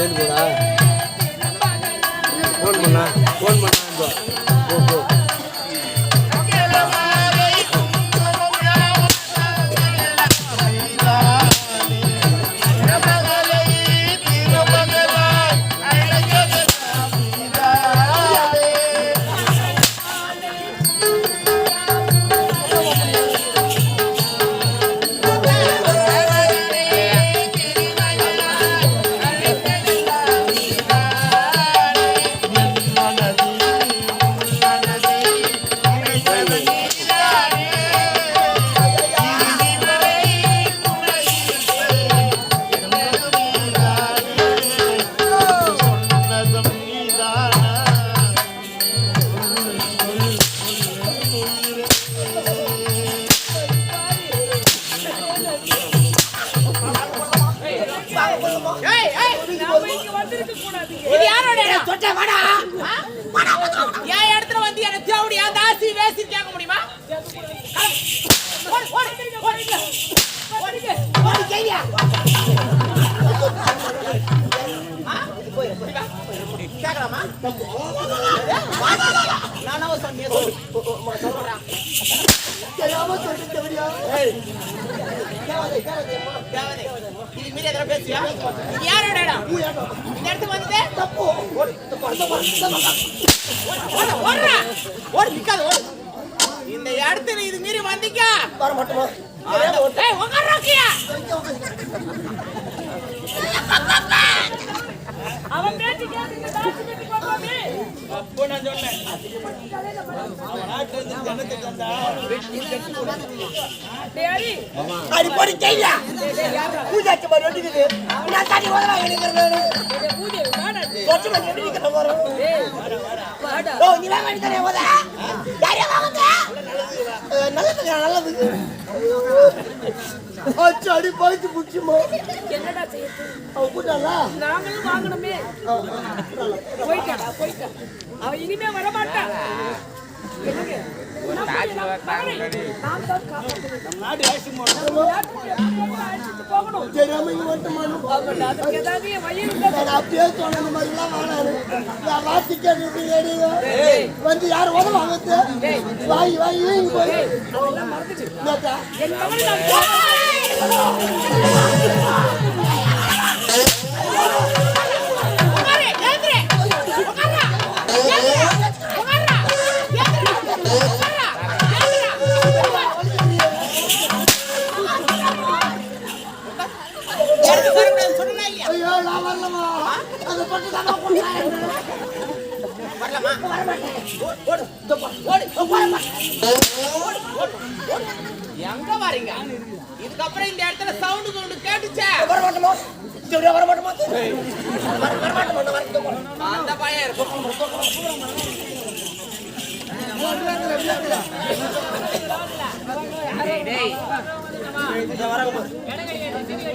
சேர்ந்து இந்த இடத்துல இது மீறி வந்தீங்க வர மாட்டோமா ஏய், உக்கார்றா கீழே. அவன் பேச்சு கேட்டு இந்த டாக்டர் வீட்டுக்கு போகாமே. அப்போ நான் சொன்னேன் அவன் நாட்டுல இருந்து ஜனத்துக்கு வந்தா டேய், ஹரி. அடி போடி கையா பூஜாச்சி மாதிரி வெட்டிக்குது நான் தாடி ஓதரா எழுதுறேன் டேய், பூதேவி, வாடா. சொச்சு மாதிரி வெட்டிக்கிறேன் வரும் டேய், வாடா. ஓ நீ தான் வேண்டி தானே ஓத யாரையா வாங்க நல்லதுங்க நல்லதுங்க அச்சு அடி பாய்ச்சி புடிச்சுமா. என்னடா செய்யுது? அவ கூட்டாளா நாங்களும் வாங்கணுமே. போயிட்டாடா போயிட்டா அவ இனிமே வரமாட்டா. என்னங்க? அப்படியே சொன்ன மாதிரிலாம் வந்து யார் உதவாங்க வாங்கி வாங்கி போய் என் எங்க வரீங்க இதுக்கப்புறம் இந்த இடத்துல சவுண்டு சவுண்டு கேட்டுச்சே வர மாட்டோமா இப்படியா வர மாட்டோமா வர வர அந்த பயம் இருக்கும் டேய், டேய்.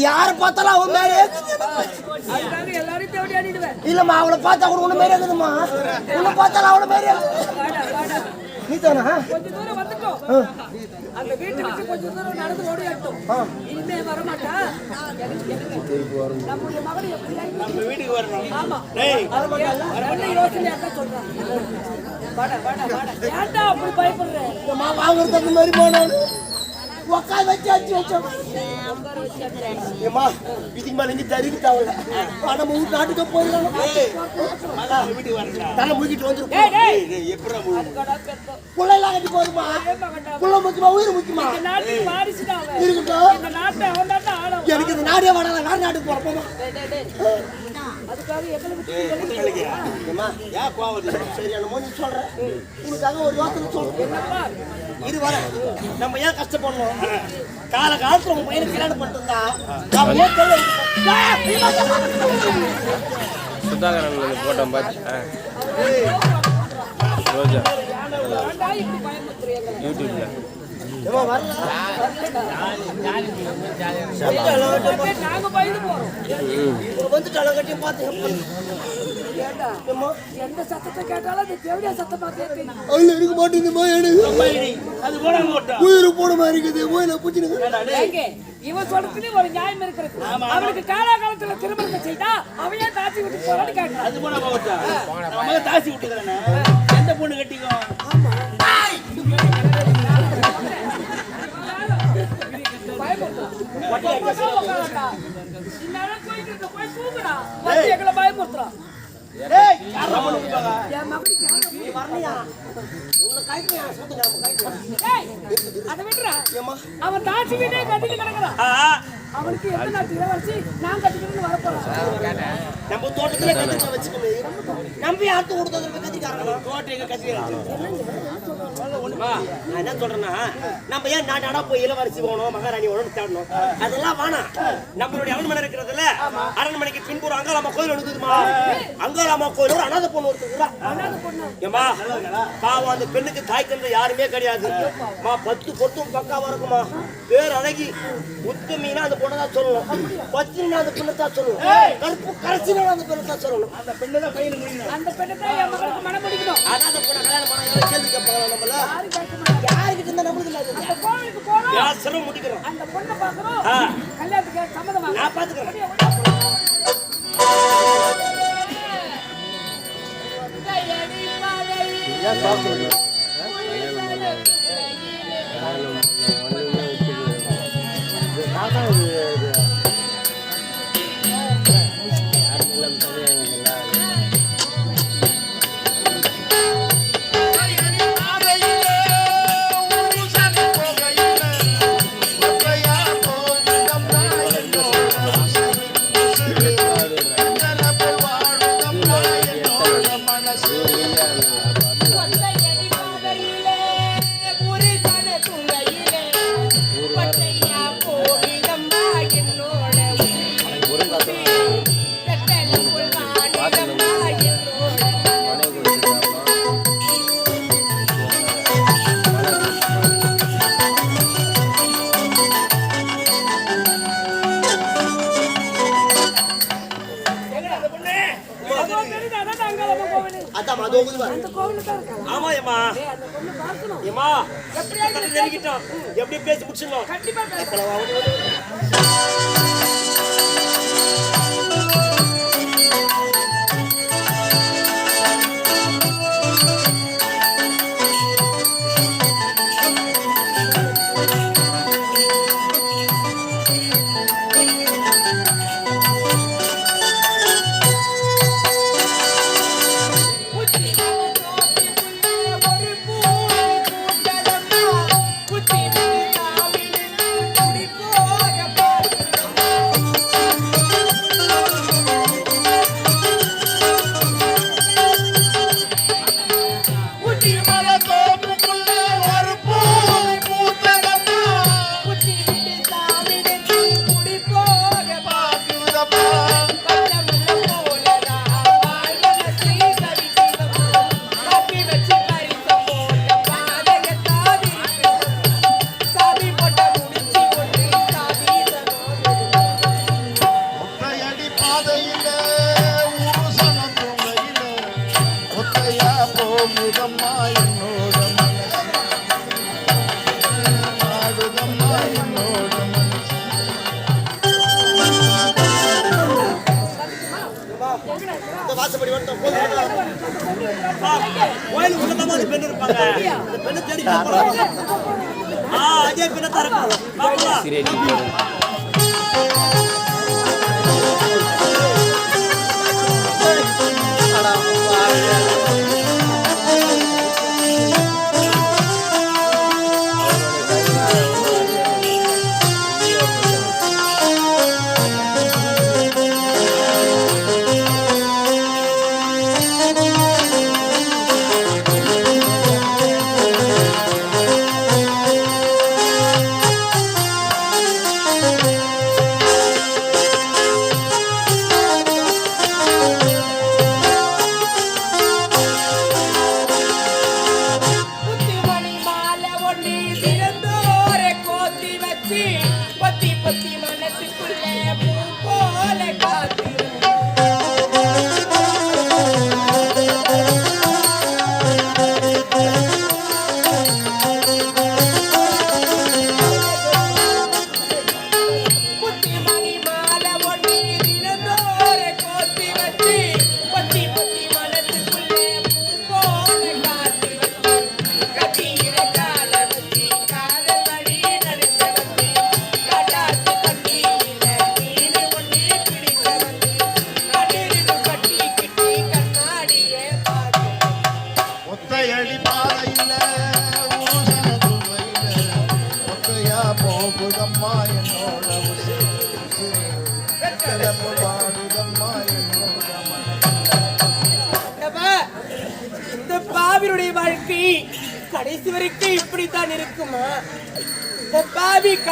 யாரை பார்த்தாலும் அவன் மேலே. இல்லம்மா அவளை பார்த்தா கூட உன்ன மாரி இருக்குதும்மா உன்னை பார்த்தாலும் அவளை மாரி. நீ தானா கொஞ்ச தூரம் வந்துட்டோம் அந்த வீட்டை விட்டு கொஞ்ச தூரம் நடந்து ஓடியாட்டும் இனிமே வரமாட்டா? எனக்கு- எனக்கு நம்முடைய மகனை எப்படியாவது நம்ம வீட்டுக்கு வரணும். ஆமா. டேய் நல்ல யோசனையா தான் சொல்றேன். வாடா வாடா வாடா. ஏன்டா அப்படி பயப்படுற? அம்மா வாங்குறது அந்த மாதிரி போனாலும் உக்காந்து வச்சு அடிச்சு வச்சோம். ஏம்மா இதுக்கு மேல இங்க தறிக்கு தேவையில்ல நம்ம வீட்டு நாட்டுக்கு போயிடலாம். தலை முழுக்கிட்டு பெத்தோம் பிள்ளைலாம் கட்டி போதுமா? புள்ள முக்கியமா உயிர் இருக்கட்டும். எனக்கு இந்த நாடே வேணாம் வேற நாட்டுக்கு போறப்போமா. அதுக்காக எங்களை விட்டு முட்டை கழிக்கிற ஏம்மா ஏன் கோவம் சரி என்னமோ நீ சொல்ற உனக்காக ஒரு யோசனை சொல்றேன். என்னப்பா? இரு வர. நம்ம ஏன் கஷ்டப்படணும்? கால காலத்துல உங்க கல்யாணம் தேவை சுதாகரன் போட்டோம் ரோஜா. பயமுறுத்துறீங்க? யூடியூப்ல. நாங்க பயந்து போறோம் பார்த்து ஏண்டா? எந்த சத்தத்தை கேட்டாலும் அந்த தேவடியா சத்தமா கேட்கு அதுல இருக்க மாட்டேங்குதுமா எனக்கு. அது போட மாட்டோம் உயிர் போன மாதிரி இருக்குது. போய் நான் பூச்சினுங்க இவன் சொல்றதுலயும் ஒரு நியாயம் இருக்கிறது அவனுக்கு காலாகாலத்துல திருமணத்தை செய்தா அவன் ஏன் தாச்சி விட்டு போறான்னு கேட்கறான். அது நம்ம தாசி விட்டுக்கிறேன் அவன் தாச்சி வீட்டே கட்டிட்டு கிடக்குறான் அவனுக்கு எத்தனை நாட்டு இளவரசி நான் கட்டிக்கிட்டு வரப்போறேன். நம்ம தோட்டத்துல கத்திரிக்காய் வச்சுக்கணும் நம்பி ஆட்டு கொடுத்தது கத்திரிக்காரங்களா தோட்டம் எங்க கத்திரிக்காய் நான் என்ன சொல்றேன்னா நம்ம ஏன் நாடு நாடா போய் இளவரசி போகணும் மகாராணி வேணும்னு தேடணும்? அதெல்லாம் வேணாம். நம்மளுடைய அரண்மனை இருக்கிறதுல அரண்மனைக்கு பின்புறம் அங்காளம்மா கோயில் இருக்குதுமா? அங்காளம்மா கோயில் ஒரு அனாதை பொண்ணு ஏமா பாவம் அந்த பெண்ணுக்கு தாய் தந்தை யாருமே கிடையாது. மா பத்து பொட்டும் பக்காவா இருக்குமா பேர் அழகி உத்தமினா அந்த பொண்ணை தான் சொல்லணும் பத்தினா அந்த பெண்ணை தான் சொல்லணும். கருப்பு கரைச்சினா அந்த பெண்ணை தான் சொல்லணும். அந்த பெண்ணை தான் கையில் முடியணும் அந்த பெண்ணை தான் என் மகளுக்கு மனம் பிடிக்கணும் அனாதை பொண்ணை கல்யாணம் பண்ணா யாரும் கேள்வி கேட்பாங்க நம்மள? யாருக்கிட்ட இருந்தா நம்மளுக்கு இல்லாது அந்த கோவிலுக்கு போறோம். யார் சிரமம் முடிக்கிறோம்? அந்த பொண்ணை பாக்குறோம் ஆ. கல்யாணத்துக்கு சம்மதமா நான் பாத்துக்கிறேன் அதான் ஏமா ஏமா எப்படி பேசி முடிச்சிடணும் Bye. வாசப்படி வந்துட்டோம் கோயிலுக்கு உள்ளதான் அந்த பெண் இருப்பாங்க அந்த பெண்ணை தேடி ஆ அதே பெண்ணை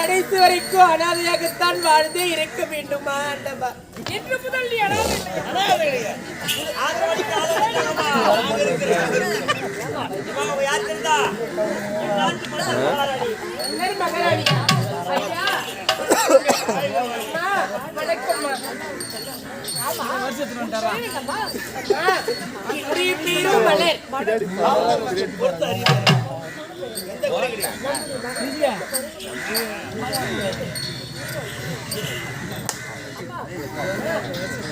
கடைசி வரைக்கும் அனாதையாகத்தான் வாழ்ந்தே இருக்க வேண்டுமா ஆண்டவா. என்று முதல் நீ மகாராணி. மலர்.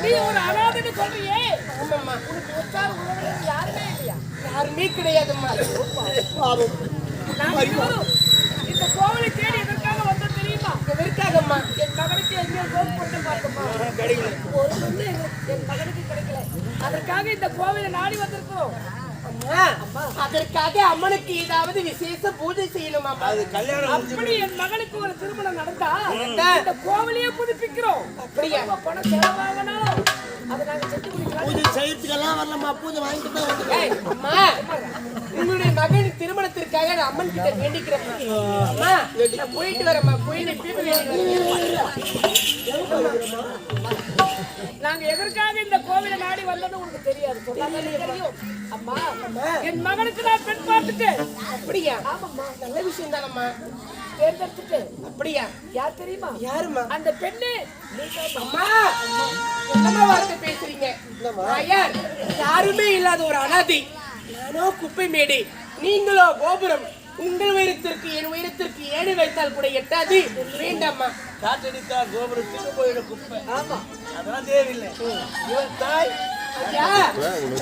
நீ ஒரு அனாதைன்னு சொல்றியே? ஆமாம்மா உனக்கு உற்சாக உறவினர் யாருமே இல்லையா யாருமே கிடையாதும்மா. பாவம் நான் இருவரும் இந்த கோவிலை தேடி எதற்காக வந்தோம் தெரியுமா? எதற்காகம்மா? என் மகனுக்கு எங்கேயோ கோல் போட்டு பார்த்தோம்மா ஒரு சொல்லு என் மகனுக்கு கிடைக்கல. அதற்காக இந்த கோவிலை நாடி வந்திருக்கிறோம். அதற்காக அம்மனுக்கு ஏதாவது விசேஷ பூஜை செய்யணுமா அது கல்யாணம் அப்படி என் மகனுக்கு ஒரு திருமணம் நடந்தா இந்த கோவிலையே புதுப்பிக்கிறோம். அப்படியா? பணம் செலவாகனாலும் அதை நாங்க செஞ்சு கொடுக்கலாம். பூஜை செய்யறதுக்கெல்லாம் வரலம்மா. பூஜை வாங்கிட்டு தான் வந்து அம்மா உங்களுடைய மகன் திருமணத்திற்காக நான் அம்மன் கிட்ட வேண்டிக்கிறேன் அம்மா நான் போயிட்டு வரேம்மா. போயிட்டு. நாங்க எதற்காக இந்த கோவிலை நாடி வந்தது உனக்கு தெரியாது. தெரியும். அம்மா என் மகனுக்கு நான் பெண் பார்த்துட்டேன் அப்படியா? ஆமாம்மா. நல்ல விஷயம் தானம்மா. தேர்ந்தெடுத்துட்டு. அப்படியா? யார் தெரியுமா? யாருமா அந்த பெண்ணு. அம்மா! என்னம்மா வார்த்தை பேசுறீங்க? யார் யாருமே இல்லாத ஒரு அனாதை. நானோ குப்பை மேடு. நீங்களோ கோபுரம். உங்கள் உயரத்திற்கு என் உயரத்திற்கு ஏணி வைத்தால் கூட எட்டாது. வேண்டாம்மா. காற்றடித்தா கோபுரத்துக்கு போயிடும் குப்பை. ஆமா. அதெல்லாம் தேவையில்லை. இவன் தாய்.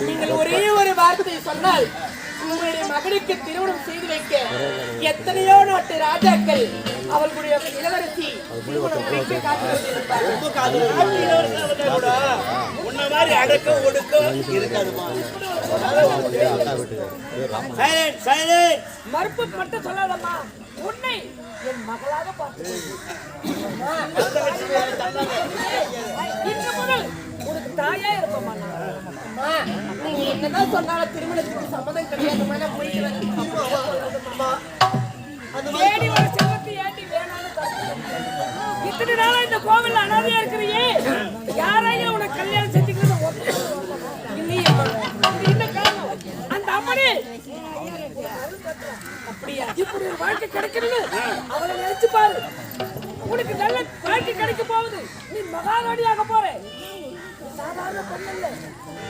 நீங்கள் ஒரே ஒரு வார்த்தை சொன்னால் உங்களுடைய மகனுக்கு திருமணம் செய்து வைக்க எத்தனையோ நாட்டு ராஜாக்கள் அவர்களுடைய இளவரசி திருமணம் வந்தா கூட. உன்ன மாதிரி அடக்கம் ஒடுக்கம் இருக்காதுமா. மறுப்பு மட்டும் சொல்லாதம்மா உன்னை என் மகளாக பார்த்து இன்று முதல் தாயா இருப்பம்மா நீங்க என்னதான் சொன்னாலும் திருமணத்துக்கு சம்மதம் கிடையாது. நான் போயிட்டு தேடி இத்தனை நாளா இந்த கோவில்ல அனாதையா இருக்கிறீங்க யாரையும் உனக்கு கல்யாணம் செஞ்சுக்கிறது அந்த அம்மனே! அப்படியா? இப்படி ஒரு வாழ்க்கை கிடைக்கணும்னு அவளை நினைச்சு பாரு. உனக்கு நல்ல வாழ்க்கை கிடைக்க போகுது. நீ மகாராணியாக போற. சாதாரண பெண் இல்ல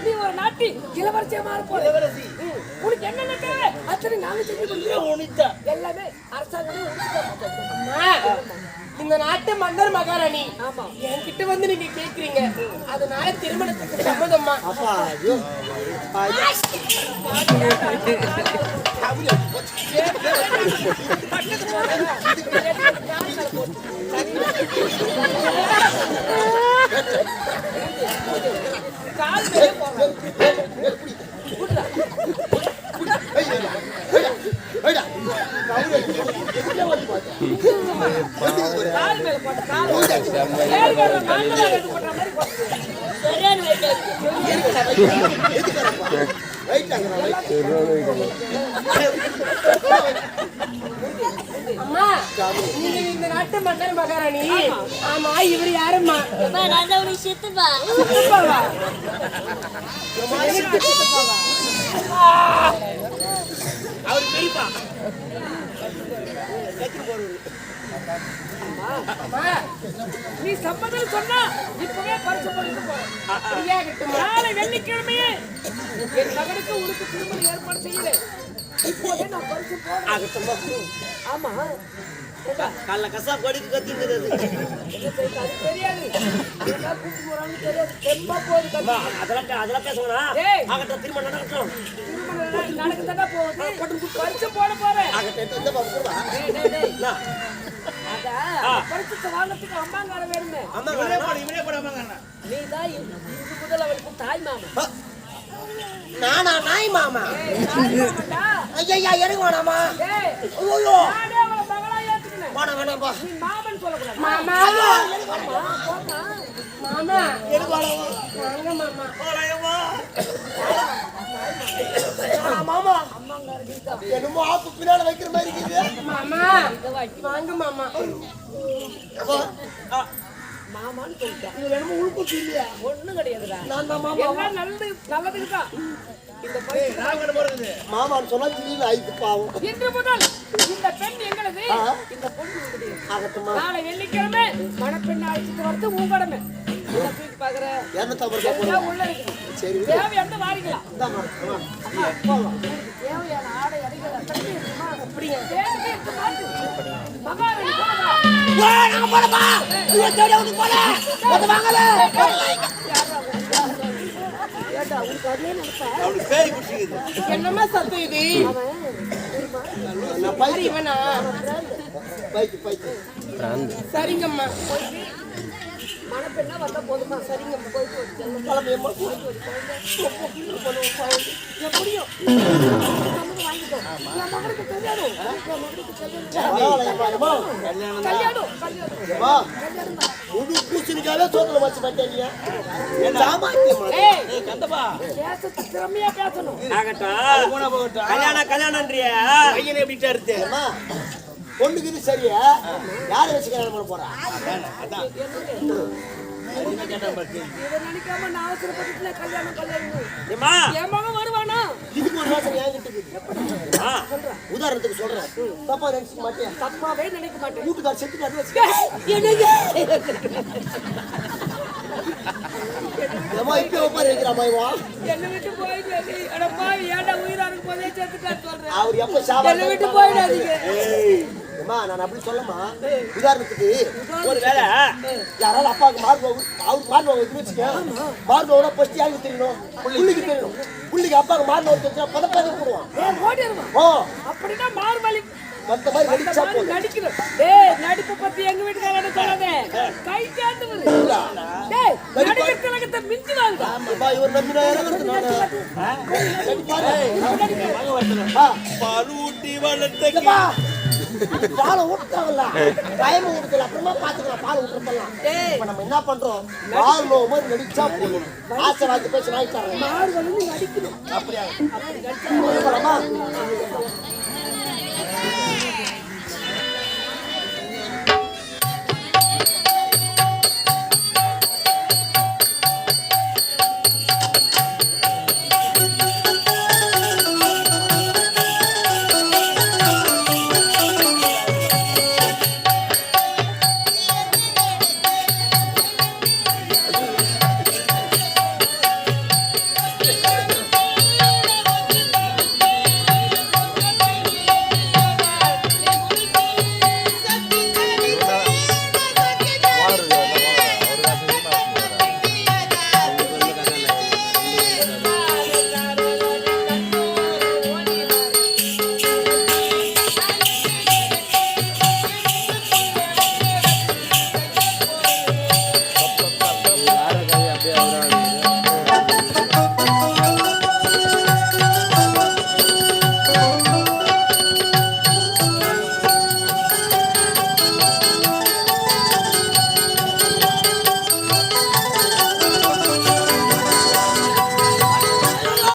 நீ ஒரு நாட்டி இளவரசியா மாற போற இளவரசி. உனக்கு என்னென்ன தேவை? அத்தனை நாங்க செஞ்சு கொடுக்கிறோம் எல்லாமே அரசாங்கமே இந்த நாட்டு மன்னர் மகாராணி. ஆமா. என்கிட்ட வந்து நீங்க கேக்குறீங்க. அதனால திருமணத்துக்கு சம்மதம்மா. அப்பா ஐயோ. கால் மேலே சரியான weight ஆ இருக்கு. அம்மா நீங்க இந்த நாட்டு மன்னர் மகாராணி. ஆமா இவர் யாரும்மா? நான் சித்துப்பா. சித்தப்பாவா? அவர் பெரியப்பா. அம்மா, நீ சம்மதம் சொன்னா இப்பவே பரிசு பண்ணிட்டு போ. சரியாகட்டும் நாளை வெள்ளிக்கிழமையே என் மகனுக்கு உனக்கு திருமணம் ஏற்பாடு செய்யல இப்போதே நான் பரிசு போடுறேன். ஆமா. காலைல கசா என்ன செய்யுது? அது தெரியாது கூப்பிட்டு தெரியாது தெம்பா போகுது. அதெல்லாம் அதெல்லாம் திரும்ப நடக்கட்டும். நடக்கத்தானே போகுது போட போறேன் வாங்கறதுக்கு அம்மாங்கார வேணுமே இவனே. போடு நீ தான் இது அவளுக்கு தாய் மாமா? நானா நாய் மாமா. ஐயா எனக்கு வேணாமா ஐயோ வேணாம்பா. மாமன் சொல்லக்கூடாது. ஐயோ, எனக்கு மாமா. வாங்க மாமா. மாமா. என்னமோ ஆப்பு பின்னால வைக்கிற மாதிரி இருக்குது. மாமா. வாங்க மாமா. மாமான்னு சொல்லிட்டேன். இது என்னமோ உள்குச்சி இல்லையா? ஒண்ணும் கிடையாதுடா. நான் மாமா. எல்லாம் நல்லது நல்லதுக்கு தான் மாமான்னு சொன்னா திடீர்னு ஆயிட்டு பாவம். இன்று முதல் இந்த பெண் எங்களது இந்த பொண்ணு. ஆகட்டுமா? நாளை வெள்ளிக்கிழமை மணப்பெண்ணை அழைச்சிட்டு வரது உன் கடமை இதை தூக்கி பாக்குற என்ன தவறு தான் எல்லாம் உள்ள இருக்குது சரி விடு. தேவையான வாரிக்கலாம் இந்தாம்மா, அம்மா. அம்மா, போலாம். உங்களுக்கு தேவையான ஆடை அடிகள் அத்தனை இருக்குமா? தேவையே இருக்க மாட்டு. மகாராணி போனதா? ஏண்டா, உனக்கு அதே நினைப்பா? என்னம்மா சத்தம் இது இவனா பைக்கு பைக்கு சரிங்கம்மா மணப்பெண்ணா வந்தா போதுமா சரிங்கம்மா போயிட்டு. கிளம்பியம்மா எப்படியும் நமக்கு வாங்கிக்கோ என் மகனுக்கு கல்யாணம் கல்யாணம் முழு பூசணிக்காவே சோத்துல வச்சு ஏய் கந்தப்பா. திறமையா பேசணும். கல்யாணம் கல்யாணம்ன்றியா. பையனை எப்படிட்டா இருக்கு பொண்ணுக்கு இது சரியா? யாரை வச்சு கல்யாணம் பண்ண போறா? இதை நினைக்காம நான் அவசரப்பட்டுல கல்யாணம் கல்யாணம் ஏம்மா? என் மகன் வருவானா இதுக்கு ஒரு யோசனை என்கிட்ட இருக்குது. ஆ, உதாரணத்துக்கு சொல்றேன் தப்பா நினைச்சுக்க மாட்டேன் தப்பாவே நினைக்க மாட்டேன் வீட்டுக்கார செத்துட்டு விட்டு போயிடாதீங்க அவர் எப்ப சாவா போயிடாதீங்க. அம்மா நான் அப்படி சொல்லமா? உதாரணத்துக்கு ஒரு வேலை யாராவது அப்பாவுக்கு மார்க் அவருக்கு மார்க் வாங்க வச்சுக்க மார்க் வாங்கினா ஃபர்ஸ்ட் யாருக்கு தெரியணும் புள்ளிக்கு தெரியணும் புள்ளிக்கு அப்பாவுக்கு மார்க் வாங்க தெரிஞ்சா பத பதவி போடுவான் ஓ. அப்படின்னா மார்வலி மத்த மாதிரி நடிச்சா போதும். நடிக்கணும் டேய் நடிப்பு பத்தி எங்க வீட்டுக்காரங்க சொல்லாதே கை சேர்ந்து வரு டேய் நடிகர் இவர். ஆ, பருட்டி வளர்த்த பாலை ஊட்டாங்கல்ல டைம் ஊட்டல அப்புறமா பாத்துக்கலாம் பால் ஊட்டுறப்பெல்லாம் இப்ப நம்ம என்ன பண்றோம்? பால் நோ மாதிரி நடிச்சா போதும். ஆசை வார்த்தை பேசி நாய்க்காரங்க மார்வலி நடிக்கணும் அப்படியா?